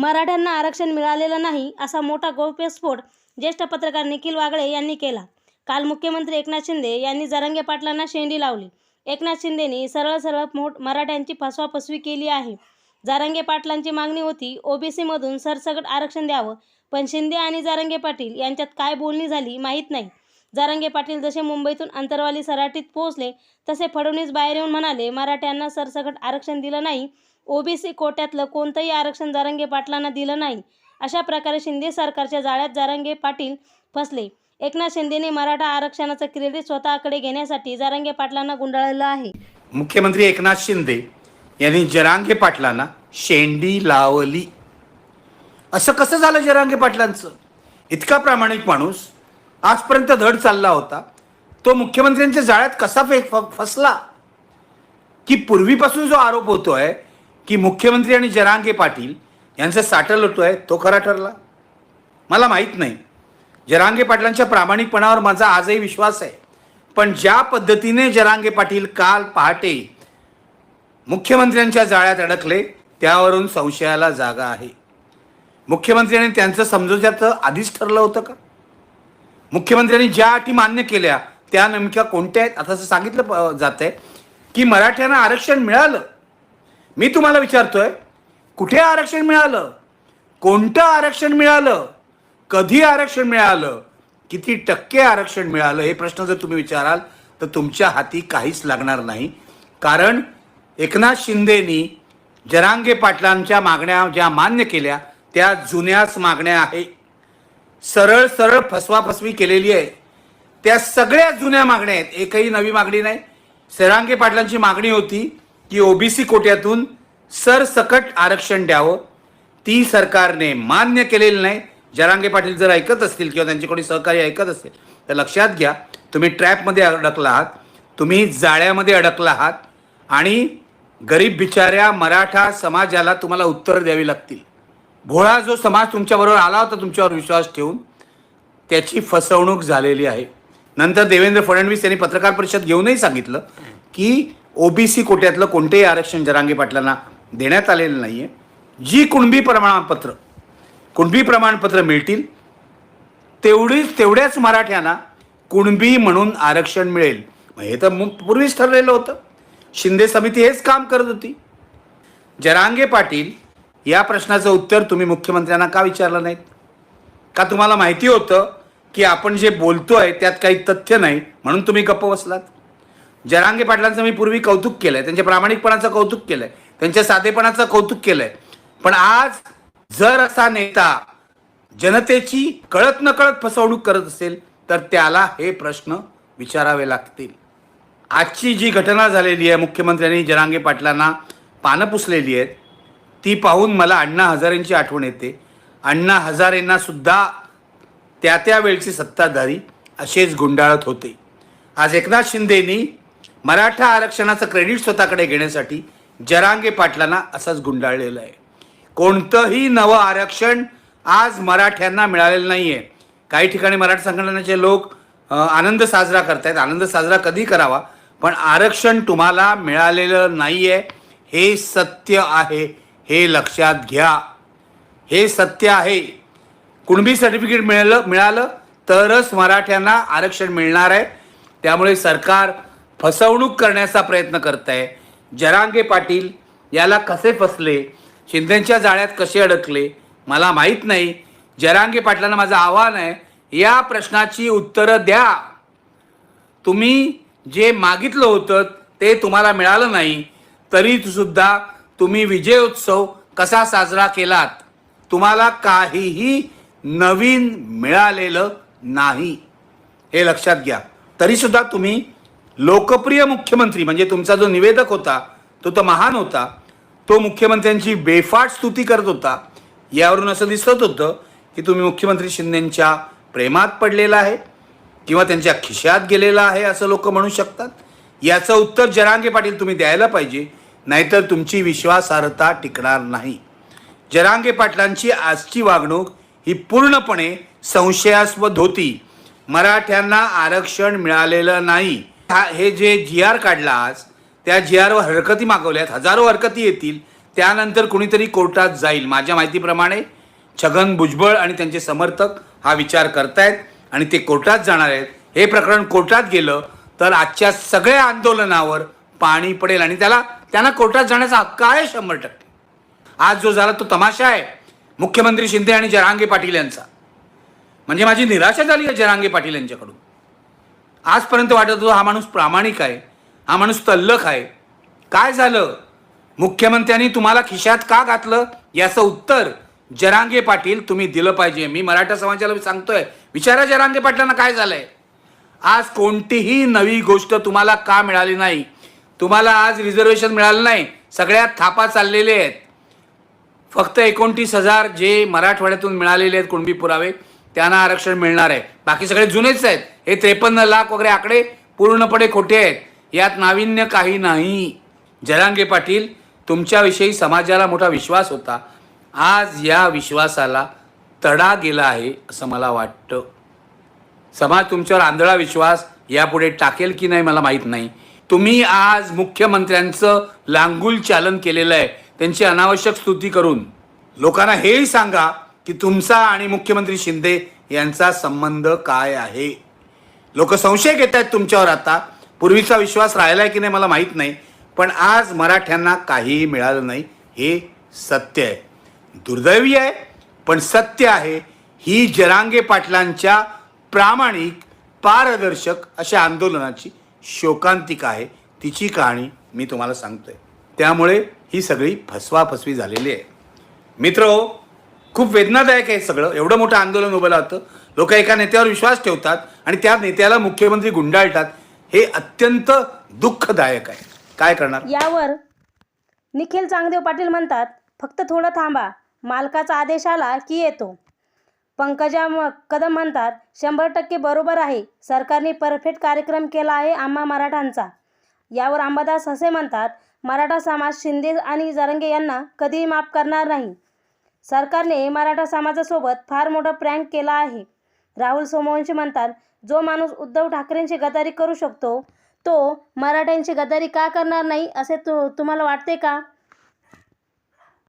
मराठ्यांना आरक्षण मिळालेलं नाही असा मोठा गौप्यस्फोट ज्येष्ठ पत्रकार निखिल वागळे यांनी केला. काल मुख्यमंत्री एकनाथ शिंदे यांनी जरांगे पाटलांना शेंडी लावली. एकनाथ शिंदेनी सरळ सरळ मोठ मराठ्यांची फसवाफसवी केली आहे. जारंगे पाटलांची मागणी होती ओबीसीमधून सरसगट आरक्षण द्यावं पण शिंदे आणि जारंगे पाटील यांच्यात काय बोलणी झाली माहीत नाही. जारंगे पाटील जसे मुंबईतून अंतरवाली सराटीत पोहोचले तसे फडणवीस बाहेर येऊन म्हणाले मराठ्यांना सरसगट आरक्षण दिलं नाही ओबीसी कोट्यातलं कोणतंही आरक्षण जारंगे पाटलांना दिलं नाही. अशा प्रकारे शिंदे सरकारच्या जाळ्यात जारंगे पाटील फसले. एकनाथ शिंदेने मराठा आरक्षणाचं क्रेडिट स्वतःकडे घेण्यासाठी जारंगे पाटलांना गुंडाळलं आहे. मुख्यमंत्री एकनाथ शिंदे यांनी जरांगे पाटलांना शेंडी लावली. असं कसं झालं जरांगे पाटलांचं? इतका प्रामाणिक माणूस आजपर्यंत धड चालला होता. तो मुख्यमंत्र्यांच्या जाळ्यात कसा फे फ- फसला? की पूर्वीपासून जो आरोप होतोय की मुख्यमंत्री आणि जरांगे पाटील यांचं साठल आहे तो खरा ठरला? मला माहीत नाही. जरांगे पाटलांच्या प्रामाणिकपणावर माझा आजही विश्वास आहे. पण ज्या पद्धतीने जरांगे पाटील काल पहाटे मुख्यमंत्र्यांच्या जाळ्यात अडकले त्यावरून संशयाला जागा आहे. मुख्यमंत्र्यांनी त्यांचं समजोत्याचं आधीच ठरलं होतं का? मुख्यमंत्र्यांनी ज्या अटी मान्य केल्या त्या नेमक्या कोणत्या आहेत? आता असं सांगितलं जात आहे की मराठ्यांना आरक्षण मिळालं मी तुम्हाला विचारतोय कुठे आरक्षण मिळालं? कोणतं आरक्षण मिळालं? कधी आरक्षण मिळालं? किती टक्के आरक्षण मिळालं? हे प्रश्न जर तुम्ही विचाराल तर तुमच्या हाती काहीच लागणार नाही. कारण एकनाथ शिंदेनी जरांगे पाटलांच्या मागण्या ज्या मान्य केल्या त्या जुन्याच मागण्या आहे. सरळ सरळ फसवाफसवी केलेली आहे. त्या सगळ्या जुन्या मागण्या आहेत. एकही नवी मागणी नाही. सरांगे पाटलांची मागणी होती की ओबीसी कोट्यातून सरसकट आरक्षण द्यावं. ती सरकारने मान्य केलेली नाही. जरांगे पाटील जर ऐकत असतील किंवा त्यांचे कोणी सहकारी ऐकत असेल तर लक्षात घ्या तुम्ही ट्रॅपमध्ये अडकला आहात तुम्ही जाळ्यामध्ये अडकला आहात आणि गरीब बिचाऱ्या मराठा समाजाला तुम्हाला उत्तर द्यावी लागतील. भोळा जो समाज तुमच्याबरोबर आला होता तुमच्यावर विश्वास ठेवून त्याची फसवणूक झालेली आहे. नंतर देवेंद्र फडणवीस यांनी पत्रकार परिषद घेऊनही सांगितलं की ओबीसी कोट्यातलं कोणतेही आरक्षण जरांगे पाटलांना देण्यात आलेलं नाही आहे जी कुणबी प्रमाणपत्र कुणबी प्रमाणपत्र मिळतील तेवढीच तेवढ्याच मराठ्यांना कुणबी म्हणून आरक्षण मिळेल. मग हे तर पूर्वीच ठरलेलं होतं. शिंदे समिती हेच काम करत होती. जरांगे पाटील या प्रश्नाचं उत्तर तुम्ही मुख्यमंत्र्यांना का विचारलं नाहीत? का तुम्हाला माहिती होतं की आपण जे बोलतोय त्यात काही तथ्य नाही म्हणून तुम्ही गप्प बसलात? जरांगे पाटलांचं मी पूर्वी कौतुक केलं आहे त्यांच्या प्रामाणिकपणाचं कौतुक केलं आहे त्यांच्या साधेपणाचं कौतुक केलं आहे पण आज जर असा नेता जनतेची कळत नकळत फसवणूक करत असेल तर त्याला हे प्रश्न विचारावे लागतील. आजची जी घटना झालेली आहे मुख्यमंत्र्यांनी जरांगे पाटलांना पानं पुसलेली आहेत ती पाहून मला अण्णा हजारेंची आठवण येते. अण्णा हजारेंना सुद्धा त्या त्यावेळची सत्ताधारी असेच गुंडाळत होते. आज एकनाथ शिंदेनी मराठा आरक्षणाचं क्रेडिट स्वतःकडे घेण्यासाठी जरांगे पाटलांना असंच गुंडाळलेलं आहे. कोणतंही नवं आरक्षण आज मराठ्यांना मिळालेलं नाही आहे काही ठिकाणी मराठा संघटनेचे लोक आनंद साजरा करतायत. आनंद साजरा कधी करावा? पण आरक्षण तुम्हाला मिळालेलं नाही आहे हे सत्य आहे. हे लक्षात घ्या. हे सत्य आहे. कुणबी सर्टिफिकेट मिळालं मिळालं तरच मराठ्यांना आरक्षण मिळणार आहे. त्यामुळे सरकार फसवणूक करण्याचा प्रयत्न करत आहे जरांगे पाटील याला कसे फसले? शिंदेच्या जाळ्यात कसे अडकले? मला माहीत नाही. जरांगे पाटलांना माझं आव्हान आहे या प्रश्नाची उत्तरं द्या. तुम्ही जे मागितलं होतं ते तुम्हाला मिळालं नाही. तरी सुद्धा तुम्ही विजयोत्सव कसा साजरा केलात? तुम्हाला काहीही नवीन मिळालेलं नाही. हे लक्षात घ्या. तरीसुद्धा तुम्ही लोकप्रिय मुख्यमंत्री म्हणजे तुमचा जो निवेदक होता तो तर महान होता तो मुख्यमंत्र्यांची बेफाट स्तुती करत होता. यावरून असं दिसत होतं की तुम्ही मुख्यमंत्री शिंदेंच्या प्रेमात पडलेला आहे किंवा त्यांच्या खिशात गेलेला आहे असं लोक म्हणू शकतात. याचं उत्तर जरांगे पाटील तुम्ही द्यायला पाहिजे नाहीतर तुमची विश्वासार्हता टिकणार नाही. जरांगे पाटलांची आजची वागणूक ही पूर्णपणे संशयास्पद होती. मराठ्यांना आरक्षण मिळालेलं नाही. हा- हे जे जी आर काढला आज त्या जी आरवर हरकती मागवल्यात हजारो हरकती येतील. त्यानंतर कुणीतरी कोर्टात जाईल. माझ्या माहितीप्रमाणे छगन भुजबळ आणि त्यांचे समर्थक हा विचार करतायत आणि ते कोर्टात जाणार आहेत. हे प्रकरण कोर्टात गेलं तर आजच्या सगळ्या आंदोलनावर पाणी पडेल आणि त्याला त्यांना कोर्टात जाण्याचा हक्क आहे शंभर टक्के. आज जो झाला तो तमाशा आहे. मुख्यमंत्री शिंदे आणि जरांगे पाटील यांचा. म्हणजे माझी निराशा झाली आहे जरांगे पाटील यांच्याकडून. आजपर्यंत वाटत होतं हा माणूस प्रामाणिक आहे हा माणूस तल्लख आहे. काय झालं? मुख्यमंत्र्यांनी तुम्हाला खिशात का घातलं? याचं उत्तर जरांगे पाटील तुम्ही दिलं पाहिजे. मी मराठा समाजाला सांगतोय विचारा जरांगे पाटलांना काय झालंय. आज कोणतीही नवी गोष्ट तुम्हाला का मिळाली नाही? तुम्हाला आज रिझर्वेशन मिळालं नाही. सगळ्यात थापा चाललेले आहेत. फक्त एकोणतीस हजार जे मराठवाड्यातून मिळालेले आहेत कुणबी पुरावे त्यांना आरक्षण मिळणार आहे. बाकी सगळे जुनेच आहेत. हे त्रेपन्न लाख वगैरे आकडे पूर्णपणे खोटे आहेत. यात नाविन्य काही नाही. जरांगे पाटील तुमच्याविषयी समाजाला मोठा विश्वास होता. आज या विश्वासाला तडा गेला आहे असं मला वाटतं. समाज तुमच्यावर आंधळा विश्वास यापुढे टाकेल की नाही मला माहीत नाही. तुम्ही आज मुख्यमंत्र्यांचं लांगूल चालन केलेलं आहे. त्यांची अनावश्यक स्तुती करून. लोकांना हेही सांगा की तुमचा आणि मुख्यमंत्री शिंदे यांचा संबंध काय आहे? लोक संशय घेत आहेत तुमच्यावर आता. पूर्वीचा विश्वास राहिला आहे की नाही मला माहीत नाही पण आज मराठ्यांना काहीही मिळालं नाही हे सत्य आहे. दुर्दैवी आहे पण सत्य आहे. ही जरांगे पाटलांच्या प्रामाणिक पारदर्शक अशा आंदोलनाची शोकांतिका आहे. तिची कहाणी मी तुम्हाला सांगतोय. त्यामुळे ही सगळी फसवाफसवी झालेली आहे. मित्र हो, खूप वेदनादायक आहे सगळं. एवढं मोठं आंदोलन उभं राहतं. लोक एका नेत्यावर विश्वास ठेवतात आणि त्या नेत्याला मुख्यमंत्री गुंडाळतात. हे अत्यंत दुःखदायक आहे. काय करणार? यावर निखिल चांगदेव पाटील म्हणतात फक्त थोडं थांबा. मालकाचा आदेश आला की येतो. पंकजा म कदम म्हणतात शंभर टक्के बरोबर आहे. सरकारने परफेक्ट कार्यक्रम केला आहे आम्हा मराठांचा. यावर अंबादास हसे म्हणतात मराठा समाज शिंदे आणि जरंगे यांना कधीही माफ करणार नाही. सरकारने मराठा समाजासोबत फार मोठा प्रँक केला आहे. राहुल सोमवंशी म्हणतात जो माणूस उद्धव ठाकरेंची गदारी करू शकतो तो मराठ्यांची गदारी का करणार नाही असे तु तुम्हाला वाटते का?